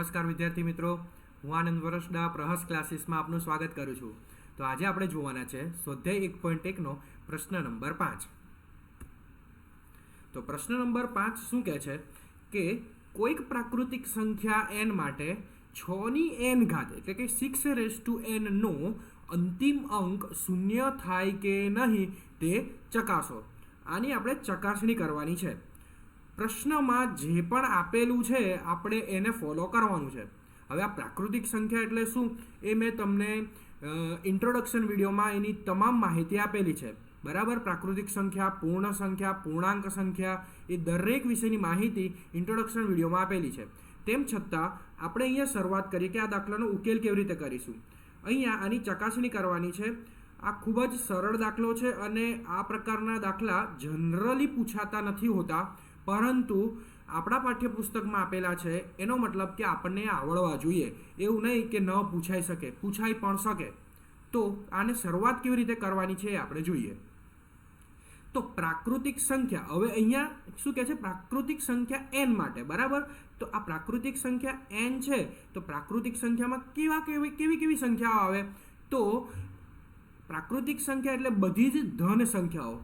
નમસ્કાર વિદ્યાર્થી મિત્રો. હું આનંદ વરસડા પ્રહસ ક્લાસીસમાં આપનું સ્વાગત કરું છું. તો આજે આપણે જોવાના છે સ્વાધ્યાય એક પોઈન્ટ એકનો પ્રશ્ન નંબર પાંચ. તો પ્રશ્ન નંબર પાંચ શું કહે છે? કે કોઈક પ્રાકૃતિક સંખ્યા એન માટે છની એન ઘાત એટલે કે સિક્સ રેસ ટુ એનનો અંતિમ અંક શૂન્ય થાય કે નહીં તે ચકાસો. આની આપણે ચકાસણી કરવાની છે. પ્રશ્નમાં જે પણ આપેલું છે, આપણે એને ફોલો કરવાનું છે. હવે આ પ્રાકૃતિક સંખ્યા એટલે શું? એ મેં તમને ઇન્ટ્રોડક્શન વિડીયોમાં એની તમામ માહિતી આપેલી છે. બરાબર? પ્રાકૃતિક સંખ્યા, પૂર્ણ સંખ્યા, પૂર્ણાંક સંખ્યા, એ દરેક વિષયની માહિતી ઇન્ટ્રોડક્શન વિડીયોમાં આપેલી છે. તેમ છતાં, આપણે અહીંયા શરૂઆત કરીએ કે આ દાખલાનો ઉકેલ કેવી રીતે કરીશું? અહીંયા આની ચકાસણી કરવાની છે. આ ખૂબ જ સરળ દાખલો છે અને આ પ્રકારના દાખલા જનરલી પૂછાતા નથી હોતા. પરંતુ આપણા પાઠ્યપુસ્તકમાં આપેલા છે, એનો મતલબ કે આપણને આવડવા જોઈએ. એવું નહીં કે ન પૂછાઈ શકે, પૂછાઈ પણ શકે. તો આને શરૂઆત કેવી રીતે કરવાની છે એ આપણે જોઈએ. તો પ્રાકૃતિક સંખ્યા, હવે અહીંયા શું કહે છે? પ્રાકૃતિક સંખ્યા એન માટે, બરાબર? તો આ પ્રાકૃતિક સંખ્યા એન છે, તો પ્રાકૃતિક સંખ્યામાં કેવા કેવી કેવી કેવી સંખ્યાઓ આવે? તો પ્રાકૃતિક સંખ્યા એટલે બધી જ ધન સંખ્યાઓ.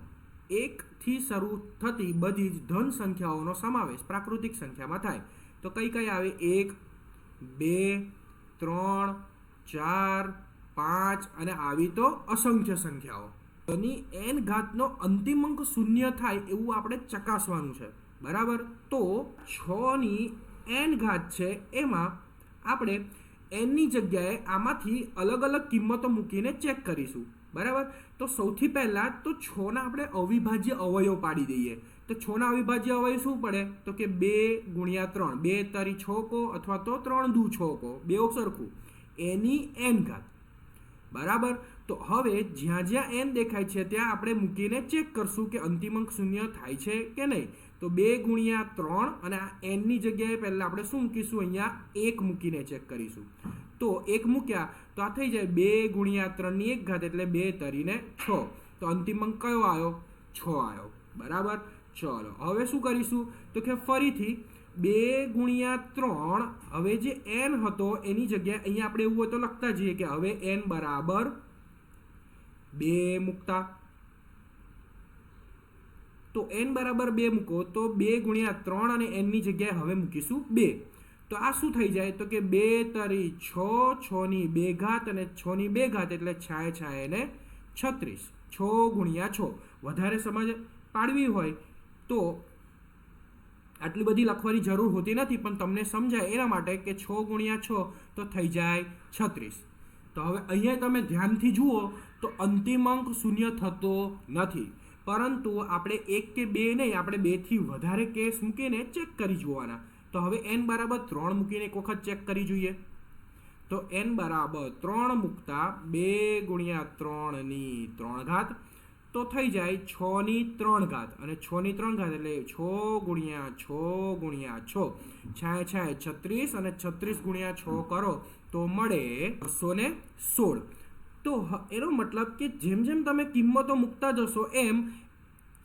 એકથી શરૂ થતી બધી જ ધન સંખ્યાઓનો સમાવેશ પ્રાકૃતિક સંખ્યામાં થાય. તો કઈ કઈ આવે? એક, બે, ત્રણ, ચાર, પાંચ અને આવી તો અસંખ્ય સંખ્યાઓ. ધની એન ઘાતનો અંતિમ અંક શૂન્ય થાય એવું આપણે ચકાસવાનું છે. બરાબર? તો છની એન ઘાત છે એમાં આપણે એનની જગ્યાએ આમાંથી અલગ અલગ કિંમતો મૂકીને ચેક કરીશું. બરાબર? તો સૌથી પહેલાં તો છના આપણે અવિભાજ્ય અવયવ પાડી દઈએ. તો છના અવિભાજ્ય અવયવ શું પડે? તો કે બે ગુણ્યા ત્રણ. બે તરી છ કો અથવા તો ત્રણ દુ છ કો. બેઓ સરખું. એની એન ઘાત. બરાબર? તો હવે જ્યાં જ્યાં એન દેખાય છે, ત્યાં આપણે મૂકીને ચેક કરશું કે અંતિમ અંક શૂન્ય થાય છે કે નહીં. તો બે ગુણ્યા ત્રણ અને આ એનની જગ્યાએ પહેલાં આપણે શું મૂકીશું? અહીંયા એક મૂકીને ચેક કરીશું. તો એક મૂક્યા, તો આ થઈ જાય બે ગુણ્યા ત્રણની એક ઘાત એટલે બે તરીને છ. તો અંતિમ અંક કયો આવ્યો? છ આવ્યો. બરાબર? ચલો, હવે શું કરીશું? તો કે ફરીથી બે ગુણ્યા ત્રણ, હવે જે એન હતો, એની જગ્યાએ અહીંયા આપણે એવું હોય તો લખતા જઈએ કે હવે એન બરાબર બે મૂકતા. તો એન બરાબર બે મૂકો, તો બે ગુણ્યા ત્રણ અને એનની જગ્યાએ હવે મૂકીશું બે. તો આ શું થઈ જાય? તો કે બે તરી છ છની બે ઘાત અને છની ની બે ઘાત એટલે છાય છાય એને છત્રીસ. છ ગુણ્યા છ. વધારે સમજ પાડવી હોય તો આટલી બધી લખવાની જરૂર હોતી નથી, પણ તમને સમજાય એના માટે કે છ ગુણ્યા છ તો થઈ જાય છત્રીસ. તો હવે અહીંયા તમે ધ્યાનથી જુઓ તો અંતિમ અંક શૂન્ય થતો નથી. પરંતુ આપણે એક કે બે નહીં, આપણે બેથી વધારે કેસ મૂકીને ચેક કરી જોવાના. તો હવે એન બરાબર ત્રણ મૂકીને એક વખત ચેક કરી જોઈએ. તો એન બરાબર ત્રણ મૂકતા બે ગુણ્યા ત્રણની ત્રણ ઘાત તો થઈ જાય છ ની ત્રણ ઘાત. અને છ ની ત્રણ ઘાત એટલે છ ગુણ્યા છ ગુણ્યા છ. છાય છાય છત્રીસ અને છત્રીસ ગુણ્યા છ કરો તો મળે બસો ને સોળ. તો એનો મતલબ કે જેમ જેમ તમે કિંમતો મૂકતા જશો એમ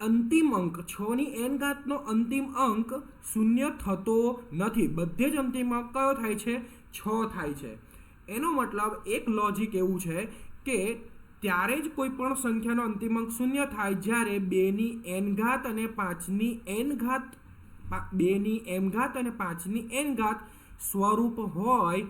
અંતિમ અંક, છ ની એન ઘાતનો અંતિમ અંક શૂન્ય થતો નથી. બધે જ અંતિમ અંક કયો થાય છે? છ થાય છે. એનો મતલબ એક લોજિક એવું છે કે ત્યારે જ કોઈ પણ સંખ્યાનો અંતિમ અંક શૂન્ય થાય જ્યારે બેની એન ઘાત અને પાંચની એન ઘાત બેની એમ ઘાત અને પાંચની એન ઘાત સ્વરૂપ હોય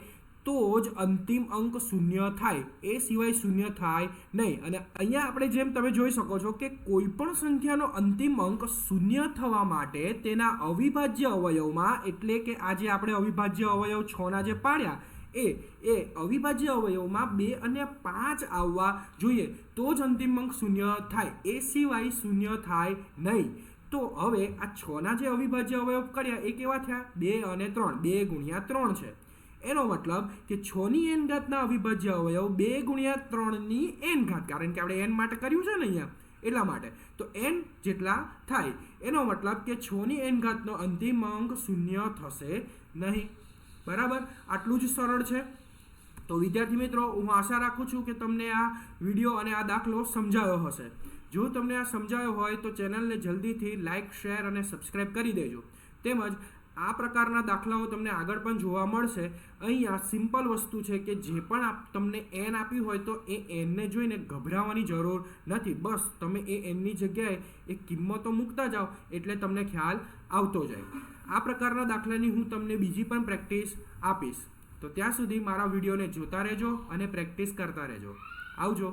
તો જ અંતિમ અંક શૂન્ય થાય. એ સિવાય શૂન્ય થાય નહીં. અને અહીંયા આપણે જેમ તમે જોઈ શકો છો કે કોઈ પણ સંખ્યાનો અંતિમ અંક શૂન્ય થવા માટે તેના અવિભાજ્ય અવયવમાં, એટલે કે આજે આપણે અવિભાજ્ય અવયવ છના જે પાડ્યા એ એ અવિભાજ્ય અવયવમાં બે અને પાંચ આવવા જોઈએ. તો જ અંતિમ અંક શૂન્ય થાય. એ સિવાય શૂન્ય થાય નહીં. તો હવે આ છના જે અવિભાજ્ય અવયવ કર્યા, એ કેવા થયા? બે અને ત્રણ. બે ગુણ્યા ત્રણ છે. એનો મતલબ કે છની એન ઘાતના અવિભાજ્ય અવયવ બે ગુણ્યા ત્રણની એન ઘાત. કારણ કે આપણે એન માટે કર્યું છે ને અહીંયા. એટલા માટે. તો એન જેટલા થાય. એનો મતલબ કે છની એન ઘાતનો અંતિમ અંક શૂન્ય થશે નહીં. બરાબર? આટલું જ સરળ છે. તો વિદ્યાર્થી મિત્રો, હું આશા રાખું છું કે તમને આ વીડિયો અને આ દાખલો સમજાયો હશે. જો તમને આ સમજાયો હોય તો ચેનલને જલ્દીથી લાઇક શેર અને સબસ્ક્રાઇબ કરી દેજો. તેમજ આ પ્રકારના દાખલાઓ તમને આગળ પણ જોવા મળશે. અહીંયા સિમ્પલ વસ્તુ છે કે જે પણ તમને એન આપ્યું હોય તો એ એનને જોઈને ગભરાવાની જરૂર નથી. બસ, તમે એ એનની જગ્યાએ એ કિંમતો મૂકતા જાઓ એટલે તમને ખ્યાલ આવતો જાય. આ પ્રકારના દાખલાની હું તમને બીજી પણ પ્રેક્ટિસ આપીશ. તો ત્યાં સુધી મારા વિડીયોને જોતા રહેજો અને પ્રેક્ટિસ કરતા રહેજો. આવજો.